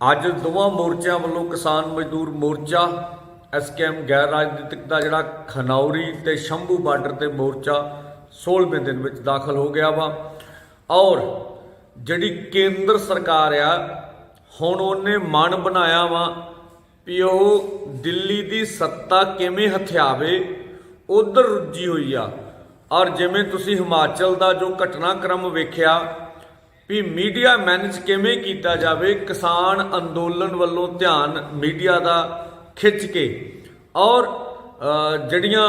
ਅੱਜ ਦੋਵਾਂ ਮੋਰਚਿਆਂ ਵੱਲੋਂ ਕਿਸਾਨ ਮਜ਼ਦੂਰ ਮੋਰਚਾ ਐਸਕੇਐਮ ਗੈਰ ਰਾਜਨੀਤਿਕ ਦਾ ਜਿਹੜਾ ਖਨੌਰੀ ਤੇ ਸ਼ੰਭੂ ਬਾਰਡਰ ਤੇ ਮੋਰਚਾ 16ਵੇਂ ਦਿਨ ਵਿੱਚ ਦਾਖਲ ਹੋ ਗਿਆ ਵਾ। ਔਰ ਜਿਹੜੀ ਕੇਂਦਰ ਸਰਕਾਰ ਆ, ਹੁਣ ਉਹਨੇ ਮਨ ਬਣਾਇਆ ਵਾ ਵੀ ਉਹ ਦਿੱਲੀ ਦੀ ਸੱਤਾ ਕਿਵੇਂ ਹਥਿਆਵੇ, ਉਧਰ ਰੁੱਝੀ ਹੋਈ ਆ। ਔਰ ਜਿਵੇਂ ਤੁਸੀਂ ਹਿਮਾਚਲ ਦਾ ਜੋ ਘਟਨਾਕ੍ਰਮ ਵੇਖਿਆ ਵੀ ਮੀਡੀਆ ਮੈਨੇਜ ਕਿਵੇਂ ਕੀਤਾ ਜਾਵੇ, ਕਿਸਾਨ ਅੰਦੋਲਨ ਵੱਲੋਂ ਧਿਆਨ ਮੀਡੀਆ ਦਾ ਖਿੱਚ ਕੇ ਔਰ ਜਿਹੜੀਆਂ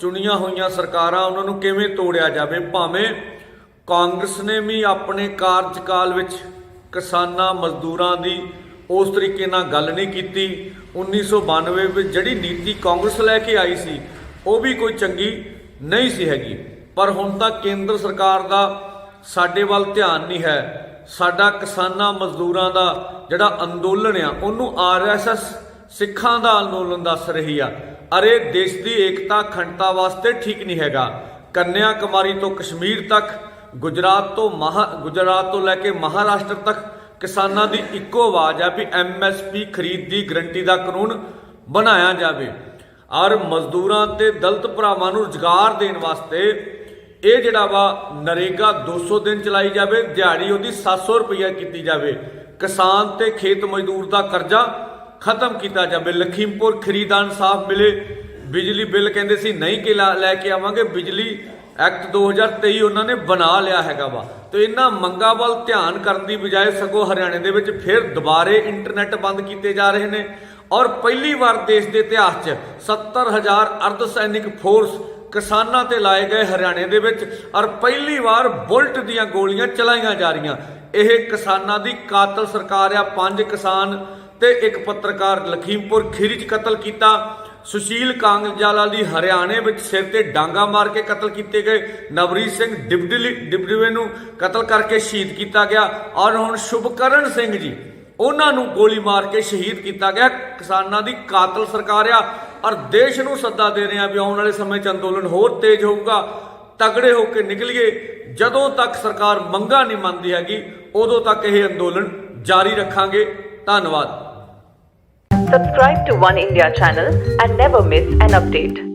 ਚੁਣੀਆਂ ਹੋਈਆਂ ਸਰਕਾਰਾਂ, ਉਹਨਾਂ ਨੂੰ ਕਿਵੇਂ ਤੋੜਿਆ ਜਾਵੇ? ਭਾਵੇਂ ਕਾਂਗਰਸ ਨੇ ਵੀ ਆਪਣੇ ਕਾਰਜਕਾਲ ਵਿੱਚ ਕਿਸਾਨਾਂ, ਮਜ਼ਦੂਰਾਂ ਦੀ ਉਸ ਤਰੀਕੇ ਨਾਲ ਗੱਲ ਨਹੀਂ ਕੀਤੀ। 1992 ਵਿੱਚ ਜਿਹੜੀ ਨੀਤੀ ਕਾਂਗਰਸ ਲੈ ਕੇ ਆਈ ਸੀ, ਉਹ ਵੀ ਕੋਈ ਚੰਗੀ ਨਹੀਂ ਸੀ ਹੈਗੀ। ਪਰ ਹੁਣ ਤਾਂ ਕੇਂਦਰ ਸਰਕਾਰ ਦਾ ਸਾਡੇ ਵੱਲ ਧਿਆਨ ਨਹੀਂ ਹੈ। ਸਾਡਾ ਕਿਸਾਨਾਂ ਮਜ਼ਦੂਰਾਂ ਦਾ ਜਿਹੜਾ ਅੰਦੋਲਨ ਆ, ਉਹਨੂੰ ਆਰਐਸਐਸ ਸਿੱਖਾਂ ਦਾ ਅੰਦੋਲਨ ਦੱਸ ਰਹੀ ਆ। ਅਰੇ ਦੇਸ਼ ਦੀ ਏਕਤਾ ਅਖੰਡਤਾ ਵਾਸਤੇ ਠੀਕ ਨਹੀਂ ਹੈਗਾ। ਕੰਨਿਆ ਕੁਮਾਰੀ ਤੋਂ ਕਸ਼ਮੀਰ ਤੱਕ, ਗੁਜਰਾਤ ਤੋਂ ਮਹਾ, ਗੁਜਰਾਤ ਤੋਂ ਲੈ ਕੇ ਮਹਾਰਾਸ਼ਟਰ ਤੱਕ ਕਿਸਾਨਾਂ ਦੀ ਇੱਕੋ ਆਵਾਜ਼ ਆ ਵੀ ਐਮਐਸਪੀ ਖਰੀਦ ਦੀ ਗਰੰਟੀ ਦਾ ਕਾਨੂੰਨ ਬਣਾਇਆ ਜਾਵੇ। ਔਰ ਮਜ਼ਦੂਰਾਂ ਤੇ ਦਲਤ ਭਰਾਵਾਂ ਨੂੰ ਰੁਜ਼ਗਾਰ ਦੇਣ ਵਾਸਤੇ ਇਹ ਜਿਹੜਾ ਵਾ ਨਰੇਗਾ 200 ਦਿਨ ਚਲਾਈ ਜਾਵੇ, ਦਿਹਾੜੀ ਉਹਦੀ 700 ਰੁਪਈਆ ਕੀਤੀ ਜਾਵੇ। ਕਿਸਾਨ ਤੇ ਖੇਤ ਮਜ਼ਦੂਰ ਦਾ ਕਰਜ਼ਾ ਖਤਮ ਕੀਤਾ ਜਾਵੇ। ਲਖੀਮਪੁਰ ਖਰੀਦਾ ਇਨਸਾਫ ਮਿਲੇ। ਬਿਜਲੀ ਬਿੱਲ ਕਹਿੰਦੇ ਸੀ, ਨਹੀਂ ਕਿ ਲੈ ਕੇ ਆਵਾਂਗੇ, ਬਿਜਲੀ ਐਕਟ 2023 ਉਹਨਾਂ ਨੇ ਬਣਾ ਲਿਆ ਹੈਗਾ ਵਾ। ਤੇ ਇਹਨਾਂ ਮੰਗਾਂ ਵੱਲ ਧਿਆਨ ਕਰਨ ਦੀ ਬਜਾਏ ਸਗੋਂ ਹਰਿਆਣੇ ਦੇ ਵਿੱਚ ਫਿਰ ਦੁਬਾਰੇ ਇੰਟਰਨੈਟ ਬੰਦ ਕੀਤੇ ਜਾ ਰਹੇ ਨੇ। ਔਰ ਪਹਿਲੀ ਵਾਰ ਦੇਸ਼ ਦੇ ਇਤਿਹਾਸ 'ਚ 70000 ਅਰਧ ਸੈਨਿਕ ਫੋਰਸ ਕਿਸਾਨਾਂ ਤੇ ਲਾਏ ਗਏ ਹਰਿਆਣੇ ਦੇ ਵਿੱਚ ਔਰ ਪਹਿਲੀ ਵਾਰ ਬੁਲਟ ਦੀਆਂ ਗੋਲੀਆਂ ਚਲਾਈਆਂ ਜਾ ਰਹੀਆਂ। ਇਹ ਕਿਸਾਨਾਂ ਦੀ ਕਾਤਲ ਸਰਕਾਰ ਆ, ਪੰਜ ਕਿਸਾਨ ਤੇ ਇੱਕ ਪੱਤਰਕਾਰ ਲਖੀਮਪੁਰ ਖੀਰੀ 'ਚ ਕਤਲ ਕੀਤਾ। ਸੁਸ਼ੀਲ ਕਾਂਗਜਾਲਾ ਦੀ ਹਰਿਆਣੇ ਵਿੱਚ ਸਿਰ ਤੇ ਡਾਂਗਾ ਮਾਰ ਕੇ ਕਤਲ ਕੀਤੇ ਗਏ। ਨਵਰੀਤ ਸਿੰਘ ਡਿਬਡਲੀ ਡਿਬਡਵੇ ਨੂੰ ਕਤਲ ਕਰਕੇ ਸ਼ਹੀਦ ਕੀਤਾ ਗਿਆ। ਔਰ ਹੁਣ ਸ਼ੁਭਕਰਨ ਸਿੰਘ ਜੀ ਉਹਨਾਂ ਨੂੰ ਗੋਲੀ ਮਾਰ ਕੇ ਸ਼ਹੀਦ ਕੀਤਾ ਗਿਆ। ਕਿਸਾਨਾਂ ਦੀ ਕਾਤਲ ਸਰਕਾਰ ਆ ਔਰ ਦੇਸ਼ ਨੂੰ ਸੱਦਾ ਦੇ ਰਹੇ ਆ ਵੀ ਆਉਣ ਵਾਲੇ ਸਮੇਂ 'ਚ ਅੰਦੋਲਨ ਹੋਰ ਤੇਜ਼ ਹੋਊਗਾ, ਤਗੜੇ ਹੋ ਕੇ ਨਿਕਲੀਏ। ਜਦੋਂ ਤੱਕ ਸਰਕਾਰ ਮੰਗਾ ਨਹੀਂ ਮੰਨਦੀ ਹੈਗੀ, ਉਦੋਂ ਤੱਕ ਇਹ ਅੰਦੋਲਨ ਜਾਰੀ ਰੱਖਾਂਗੇ। ਧੰਨਵਾਦ। Subscribe to One India channel and never miss an update.